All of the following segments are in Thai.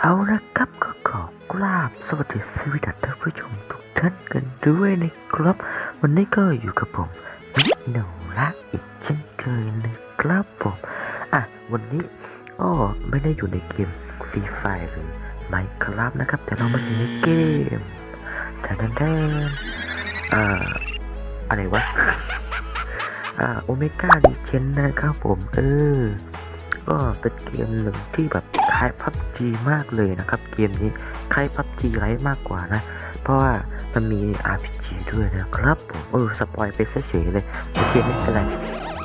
เอาละครับก็ขอกราบสวัสดีสวัสดีท่านผู้ชมทุกท่านกันด้วยนะครับ วันนี้ก็อยู่กับผมนิโนละอีกเช่นเคยนะครับผมอะวันนี้ก็ไม่ได้อยู่ในเกมฟรีไฟหรือไมครับนะครับ แต่เรามาอยู่ในเกมแต่ดันแดนอ่าอะไรวะอ่าโอเมก้าดิเชนนะครับผม เออ ก็เป็นเกมหนึ่งที่แบบ ล้ายพับจีมากเลยนะครับ เกมนี้คล้ายพับจีไรมากกว่านะ เพราะว่ามันมี RPG ด้วยนะครับผมเออสปอยไปเฉยเลยโอเคไม่เป็นไร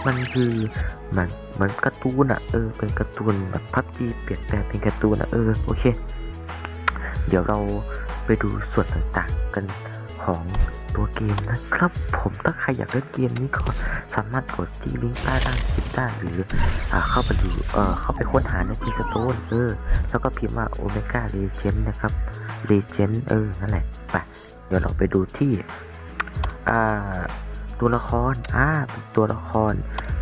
มันคือเหมันเหมือนการ์ตูนอะเออเป็นการ์ตูนแบบพับจีเปลี่ยนแปลงเป็นการ์ตูนอะเออโอเค เดี๋ยวเราไปดูส่วนต่างๆกันของ ตัวเกมนะครับ ผมถ้าใครอยากเล่นเกมนี้ก็สามารถกดที่ลิงก์ใต้ด้านคลิปได้หรืออเข้าไปดูเอ่อเข้าไปค้นหาในพีสโตนเออแล้วก็พิมพ์ว่าโอเมก้าเ g เจนนะครับเ g เจนเออนั่นแหละไปเดี๋ยวเราไปดูที่อ่าตัวละครอ่าตัวละคร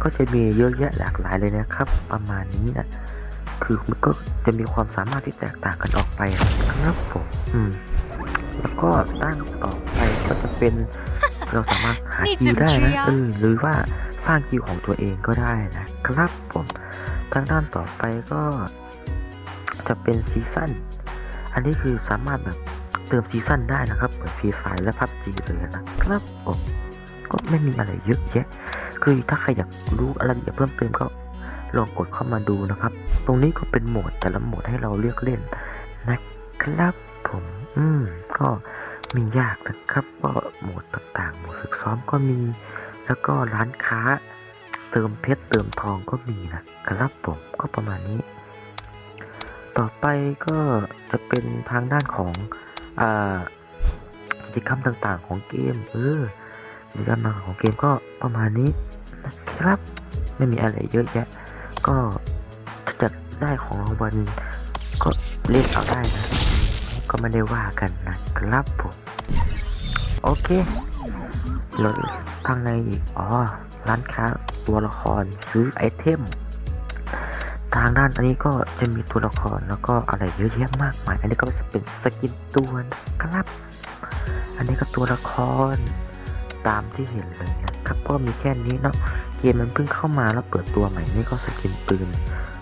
ก็จะมีเยอะแยะหลากหลายเลยนะครับ ประมาณนี้นะคือมันก็จะมีความสามารถที่แตกต่างกันออกไปนะครับผมอืม แล้วก็ตั้งต่อไปก็จะเป็นเราสามารถหานี่คิวได้นะ Jim Trio เออหรือว่าสร้างคิวของตัวเองก็ได้นะครับผมทางด้านต่อไปก็จะเป็นซีซั่นอันนี้คือสามารถแบบเติมซีซั่นได้นะครับเหมือนฟรีไฟและพับจีเลยนะครับผมก็ไม่มีอะไรเยอะแยะ คือถ้าใครอยากรู้อะไรละเอียดเพิ่มเติมก็ลองกดเข้ามาดูนะครับ ตรงนี้ก็เป็นโหมดแต่ละโหมดให้เราเลือกเล่นนะครับผม อืม ก็มียากนะครับก็โหมดต่างๆโหมดฝึกซ้อมก็มี แล้วก็ร้านค้าเติมเพชรเติมทองก็มีนะครับผมก็ประมาณนี้ ต่อไปก็จะเป็นทางด้านของอ่ากิจกรรมต่างๆของเกม เออกิจกรรมต่างของเกมก็ประมาณนี้นะครับ ไม่มีอะไรเยอะแยะ ก็จะได้ของรางวัลก็เล่นเอาได้นะ ก็ไม่ได้ว่ากันนะ ครับผม โอเคแล้วทางในอีก อ๋อ ร้านค้าตัวละครซื้อไอเทม ทางด้านอันนี้ก็จะมีตัวละครแล้วก็อะไรเยอะแยะมากมาย อันนี้ก็จะเป็นสกินตัวนะครับ อันนี้ก็ตัวละครตามที่เห็นเลยนะครับก็มีแค่นี้เนาะเกมมันเพิ่งเข้ามาแล้วเปิดตัวใหม่นี่ก็สกินปืน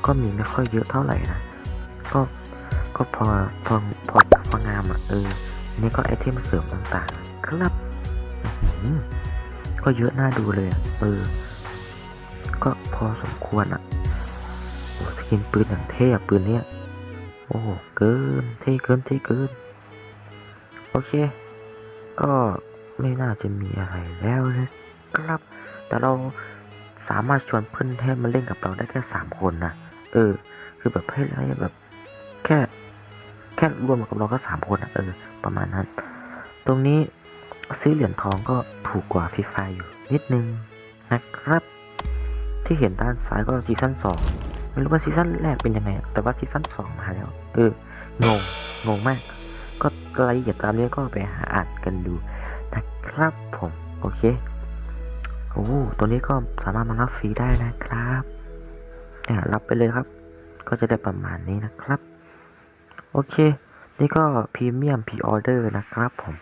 ก็มีไม่ค่อยเยอะเท่าไหร่นะก็ก็พอพอพอพองามอะเอออั นนี้ก็ไอเทมเสริมต่างๆ ครับก็เยอะน่าดูเลยเออ ก็พอสมควรอะโอ้สกินปืนอย่างเท่อะปืนเนี้ยโอ้เกินเท่เกินเท่เกิน โอเค ก็ไม่น่าจะมีอะไรแล้วนะครับ แต่เราสามารถชวนเพื่อนให้มาเล่นกับเราได้แค่สามคนนะ เออ คือแบบให้ให้แบบแค่ ค่รวมกับเราก็สามคนอะเออ ประมาณนั้น ตรงนี้ซื้อเหรียญทองก็ถูกกว่าฟรีไฟอยู่นิดนึงนะครับ ที่เห็นด้านซ้ายก็ซีซั่นสองไม่รู้ว่าซีซั่นแรกเป็นยังไง แต่ว่าซีซั่นสองมาแล้ว เอองงงงมาก ก็รายละเอียดตามนี้ก็ไปหาอ่านกันดูนะครับผมโอเคโอ้ตัวนี้ก็สามารถมารับฟรีได้นะครับเนี่ยรับไปเลยครับ ก็จะได้ประมาณนี้นะครับ โอเค นี่ก็พรีเมียมพรีออเดอร์นะครับผม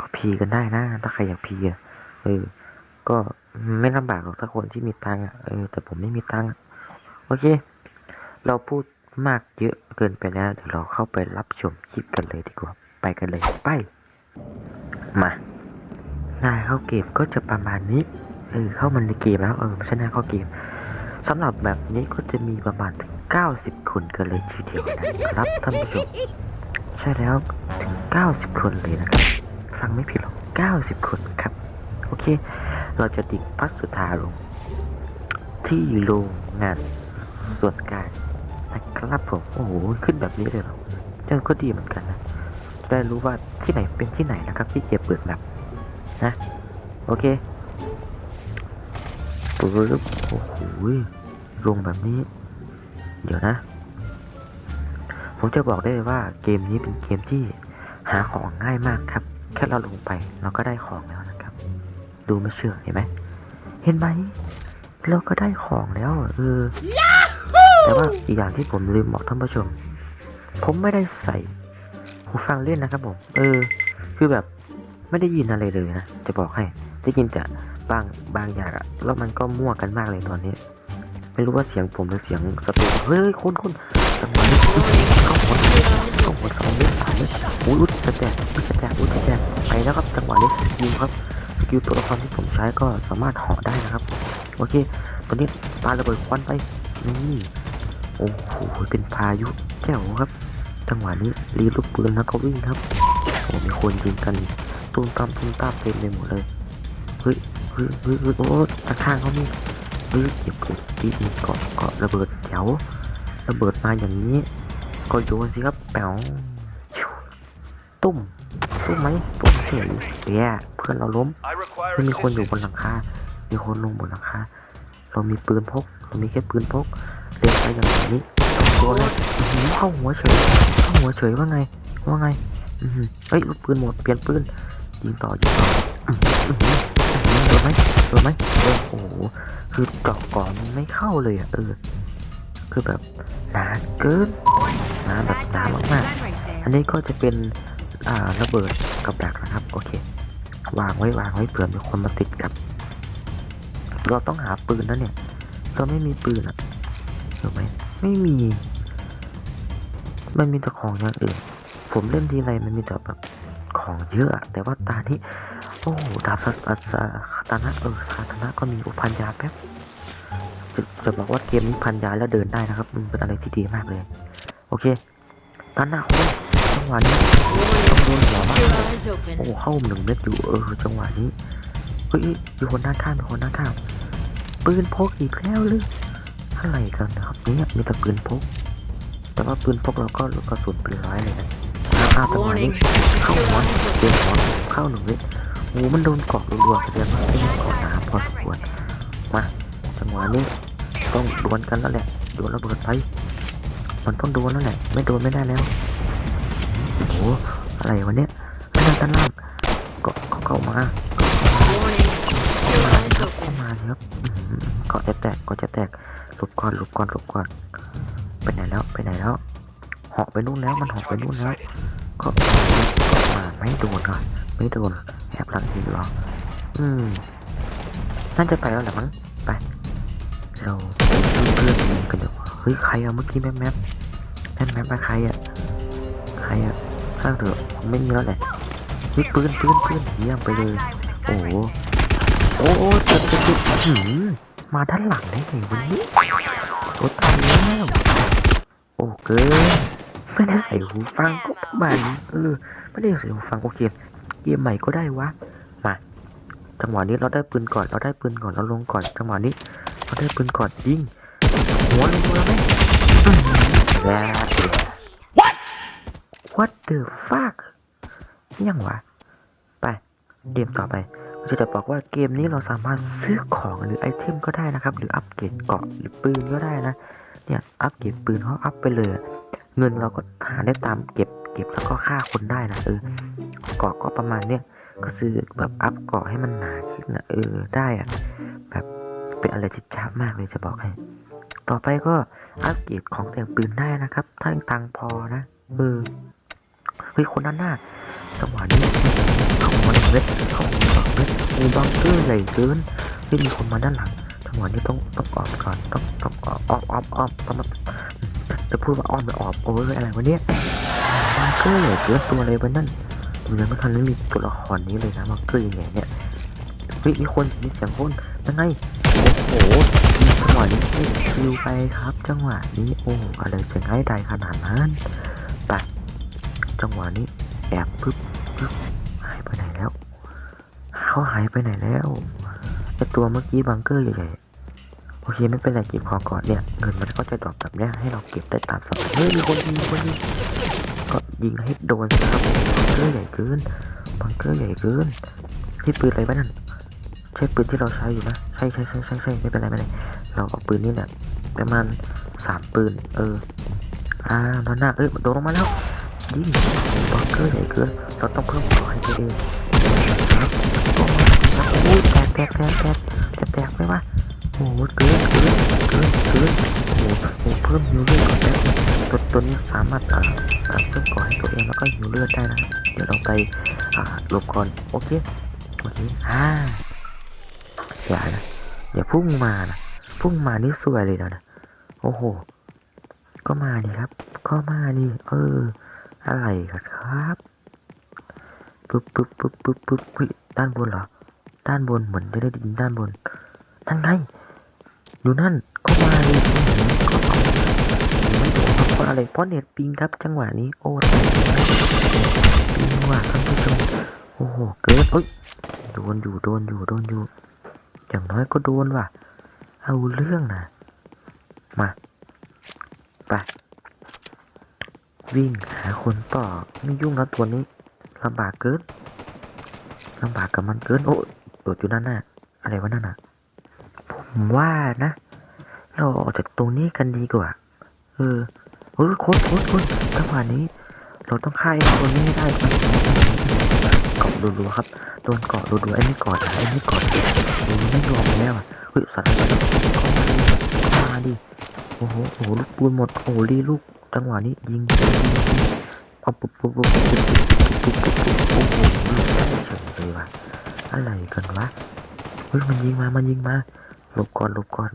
ก็พีกันได้นะ ถ้าใครอยากพีอะเออ ก็ไม่ลำบากหรอกถ้าคนที่มีตังค์อะเออแต่ผมไม่มีตังค์โอเค เราพูดมากเยอะเกินไปแล้วเดี๋ยวเราเข้าไปรับชมคลิปกันเลยดีกว่า ไปกันเลยไป มาหน้าเข้าเกมก็จะประมาณนี้เออเข้ามันในเกมแล้วเออไม่ใช่หน้าเข้าเกมสำหรับแบบนี้ก็จะมีประมาณถึง 90 คนกันเลยทีเดียวนะครับท่านผู้ชม ใช่แล้วถึง 90 คนเลยนะครับ ฟังไม่ผิดหรอก 90 คนครับ โอเค เราจะติดพัสสุธาลง ที่โรงงานส่วนกลางนะครับผม โอ้โห ขึ้นแบบนี้เลยเหรอจังก็ดีเหมือนกันนะ ได้รู้ว่าที่ไหนเป็นที่ไหนนะครับ ที่เกียเปิดแบบนะ โอเคปึ๊บโอ้โหลงแบบนี้ เดี๋ยวนะ ผมจะบอกได้เลยว่าเกมนี้เป็นเกมที่หาของง่ายมากครับ แค่เราลงไปเราก็ได้ของแล้วนะครับ ดูไม่เชื่อเห็นไหม เห็นไหม เราก็ได้ของแล้วเออแต่ว่าอีกอย่างที่ผมลืมบอกท่านผู้ชม ผมไม่ได้ใส่หูฟังเล่นนะครับผม เออ คือแบบไม่ได้ยินอะไรเลยนะ จะบอกให้ ได้ยินแต่บางบางอย่างอะแล้วมันก็มั่วกันมากเลยตอนนี้ ไม่รู้ว่าเสียงผมหรือเสียงสตูเฮ้ยคนคนจังหวะนี้เข้าหัวเข้าหัวสองเม็ดสามเม็ดอุ้ยอุ้ยจะแตกอุ้ยจะแตกอุ้ยจะแตกไปแล้วครับจังหวะนี้สกิลครับสกิลตัวละครที่ผมใช้ก็สามารถเหาะได้นะครับโอเคตอนนี้ปาระเบิดควันไปนี่โอ้โหเป็นพายุแก้วครับ จังหวะนี้รีลูกปืนแล้วก็วิ่งครับโอ้มีคนยิงกันตุ้มตามตุ้มตามเต็มไปหมดเลยเฮ้ยเฮ้ยเฮ้ยเฮ้ยโอ้ข้างเขามี เฮ้ยเก็บเก็บปีเกาะเกาะระเบิดแถวระเบิดมาอย่างนี้ ก็โยนสิครับแป๋วตุ้มตุ้มไหมตุ้มเฉยเดี๋ยวเพื่อนเราล้มไม่มีคนอยู่บนหลังคา มีคนลงบนหลังคา เรามีปืนพก เรามีแค่ปืนพกเล่นไปอย่างนี้ต้องโดนเลยเข้าหัวเฉยเข้าหัวเฉยว่าไง ว่าไงเฮ้ยลูกปืนหมด เปลี่ยนปืนยิงต่อยิงต่ออื้อหืออื้อหืออื้อหือโดนไหมโดนไหมโดนโอ้โห คือเจาะก่อนมันไม่เข้าเลยอะเออ คือแบบนานเกินนานแบบนานมากๆอันนี้ก็จะเป็นอ่าระเบิดกับดักนะครับ โอเค วางไว้วางไว้เผื่อมีคนมาติดกับ เราต้องหาปืนนะเนี่ย เราไม่มีปืนอะถูกไหมไม่มี มันมีแต่ของอย่างอื่น ผมเล่นทีไรมันมีแต่แบบของเยอะอะแต่ว่าตาที่ โอ้ดาบสัสสัสตานะเออคาตานะก็มีอุพันยาแป๊บจะจะบอกว่าเกมนี้พันยาแล้วเดินได้นะครับมันเป็นอะไรที่ดีมากเลย โอเคตาน้าคนจังหวะนี้ต้องโดนหัวมาก Your เลย eyes open. โอ้เข้าหนึ่งเม็ดอยู่เออจังหวะนี้เฮ้ยมีคนด้าข้างมีคนด้าข้างปืนพกอีกแล้วหรืออะไรกันนะครับเนี่ยมีแต่ปืนพก แต่ว่าปืนพกเราก็กระสุนเป็นร้อยเลยนะอ้าวอ้าวจังหวะนี้เข้าหัวเดือดหัวเข้าหนึ่งเม็ด โอ้มันโดนเกาะรัวๆแสดงว่าเป็นเกาะหนาพอสมควรมาจังหวะนี้ต้องดวลกันแล้วแหละดวลระเบิดไปมันต้องโดนแล้วแหละไม่โดนไม่ได้แล้วโอ้โหอะไรวะเนี่ยด้านด้านล่างก็ก็เข้ามาเข้ามาครับอื้อหือเกาะจะแตกเกาะจะแตกหลบก่อนหลบก่อนหลบก่อนไปไหนแล้วไปไหนแล้วเหาะไปนู่นแล้วมันเหาะไปนู่นแล้วก็มาไม่โดนก่อนไม่โดน แอบหลังหินเหรอ อืม น่าจะไปแล้วแหละมั้ง ไป เราไปช่วยเพื่อนกันดีกว่าเฮ้ย ใครอะเมื่อกี้แม่แม่แม่แม่ไปใครอะใครอะช่างเถอะไม่มีแล้วแหละเฮ้ยปืนปืนปืนเยี่ยมไปเลย โอ้โหโอ้โหจะจะจะหืมมาด้านหลังได้ไงวันนี้รถทันแล้วโอ้เกินไม่ได้ใส่หูฟังก็ประมาณนี้เออไม่ได้ใส่หูฟังโอเค เกมใหม่ก็ได้วะ มาจังหวะนี้เราได้ปืนก่อน เราได้ปืนก่อน เราลงก่อน จังหวะนี้ เราได้ปืนก่อนยิงหัวลงแล้วไหมแล้ว What What the fuck ยังวะ ไป เกมต่อไปจะบอกว่าเกมนี้เราสามารถซื้อของหรือไอเทมก็ได้นะครับ หรืออัปเกรดเกาะหรือปืนก็ได้นะ เนี่ยอัปเกรดปืนเขาอัพไปเลย เงินเราก็หาได้ตามเก็บเก็บแล้วก็ฆ่าคนได้นะเออ กราะก็ประมาณเนี้ยก็ซื้อแบบอัพเกราะให้มันหนาขึ้นนะเออได้อะแบบเป็นอะไรที่ช้ามากเลยจะบอกให้ ต่อไปก็อัปเกรดของแต่งปืนได้นะครับ ถ้าตังพอนะเออเฮ้ยคนนั้นหน้าจังหวะนี้เขามาหนึ่งเม็ดเขามาสองเม็ดโอ้บังเกอร์ใหญ่เกินไม่มีคนมาด้านหลังจังหวะนี้ต้องต้องออกก่อนต้องต้องออกออกออกออกต้องมาจะพูดว่าอ้อมหรือออกโอ้ยอะไรวะเนี่ยบังเกอร์ใหญ่เกินตัวอะไรวะนั่น ผมยังไม่ทันได้มีตัวละครนี้เลยนะบังเกอร์ยังไงเนี่ยเฮ้ยมีคนมีเสียงคนยังไงโอ้โหจังหวะนี้คิวไปครับ จังหวะนี้โอ้อะไรจะง่ายดายขนาดนั้นไปจังหวะนี้แอบปึ๊บปึ๊บหายไปไหนแล้วเขาหายไปไหนแล้วไอตัวเมื่อกี้บังเกอร์ใหญ่โอเคไม่เป็นไรเก็บของก่อนเนี่ยเงินมันก็จะดรอปแบบเนี้ยให้เราเก็บได้ตามสบายเฮ้ยมีคนยิงมีคนยิง ยิงให้โดนสิครับบังเกอร์ใหญ่เกินบังเกอร์ใหญ่เกินที่ปืนอะไรบ้านั่นใช่ปืนที่เราใช้อยู่นะใช่ใช่ใช่ใช่ใช่ไม่เป็นไรไม่เป็นไรเราเอาปืนนี่แหละประมาณสามปืนเอออ่ามันหน้าเอ้ยโดนลงมาแล้วยิงบังเกอร์ใหญ่เกินเราต้องเพิ่มขอให้ตัวเองครับโอ้ยแตกแตกแตกแตกแตกไหมวะโอ้โหเกินเกิน เกินเกินโอ้โหโอ้โหเพิ่มฮิวเลือดก่อนแป๊บนึงตัวตัวนี้สามารถอ่าอ่าเพิ่มก่อให้ตัวเองแล้วก็ฮิวเลือดได้นะเดี๋ยวเราไปอ่าหลบก่อนโอเคโอเคอ่าอย่านะอย่าพุ่งมานะพุ่งมานี่สวยเลยนะนะโอ้โห ก็มาดิครับ ก็มาดิเออ อะไรกันครับปึ๊บปึ๊บปึ๊บปึ๊บปึ๊บอุ๊ยด้านบนเหรอ ด้านบนเหมือนจะได้ยินด้านบนนั่นไง อยู่นั่นก็มาดิก็เอาไม่โดนครับเพราะอะไรเพราะเน็ตปิงครับจังหวะนี้โอ้ปิงว่ะท่านผู้ชมโอ้โหเกิดเอ้ยโดนอยู่โดนอยู่โดนอยู่อย่างน้อยก็โดนว่ะ เอาเรื่องนะมาไปวิ่งหาคนต่อไม่ยุ่งแล้วตัวนี้ลำบากเกินลำบากกับมันเกินโอ้โดดอยู่นั่นน่ะอะไรวะนั่นน่ะ ผมว่านะ เราออกจากตรงนี้กันดีกว่า เออเฮ้ยโค้ดโค้ดโค้ดจังหวะนี้ เราต้องฆ่าไอ้คนนี้ให้ได้ครับเกาะรัวๆครับโดนเกาะรัวๆไอ้นี่กอดอ่ไอ้นี่กอดโอ้ยไม่ยอมแล้วอะเฮ้ยสัตว์อะไรเข้ามาดิเข้ามาดิโอ้โหโอ้โหลูกปืนหมดโอ้รีลูกจังหวะนี้ยิงยิงยิงยิงเอาปุ๊บปุ๊บปุ๊บปุ๊บปุ๊บปุ๊บปุ๊บปุ๊บโอ้โหลูกได้เฉยเลยว่ะอะไรกันวะเฮ้ยมันยิงมา มันยิงมา หลบก่อนหลบก่อน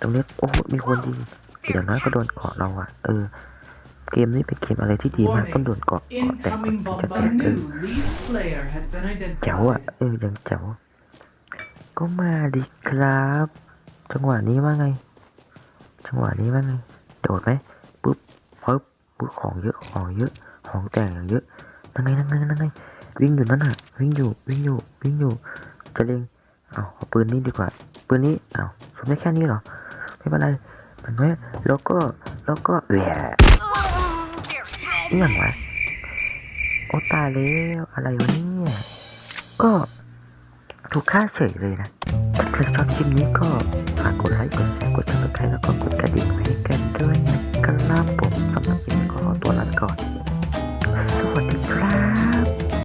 ตรงนี้โอ้โหมีคนยิงเดี๋ยวน้อยก็โดนเกาะเราอะ เออ เกมนี้เป็นเกมอะไรที่ดีมากต้องโดนเกาะเกาะแตกก่อน Incoming ถึงจะแตก bombardment. เออ Lead Slayer has been แจ๋วอะ identified. เออยังแจ๋วก็มาดิครับ จังหวะนี้ว่าไง จังหวะนี้ว่าไง โดดไหมปุ๊บปึ๊บปุ๊บของเยอะของเยอะของแต่งอย่างเยอะนั่งไงนั่งไงนั่งไงวิ่งอยู่นั่นน่ะ วิ่งอยู่วิ่งอยู่วิ่งอยู่จะเล็ง เอาปืนนี้ดีกว่า ปืนนี้เอาสมได้แค่นี้เหรอ ไม่เป็นไรเป็นไงแล้วก็แล้วก็แหวะยังไะโอตายแล้วอะไรวะเนี่ยก็ถูกฆ่าเฉยเลยนะถ้าชอบคลิปนี้ก็ฝากกดไลค์กดแชร์กดติดตามแล้วก็กดกระดิ่งให้กันด้วยนะครับผมสำหรับคลิปนี้ขอตัวลาไปก่อน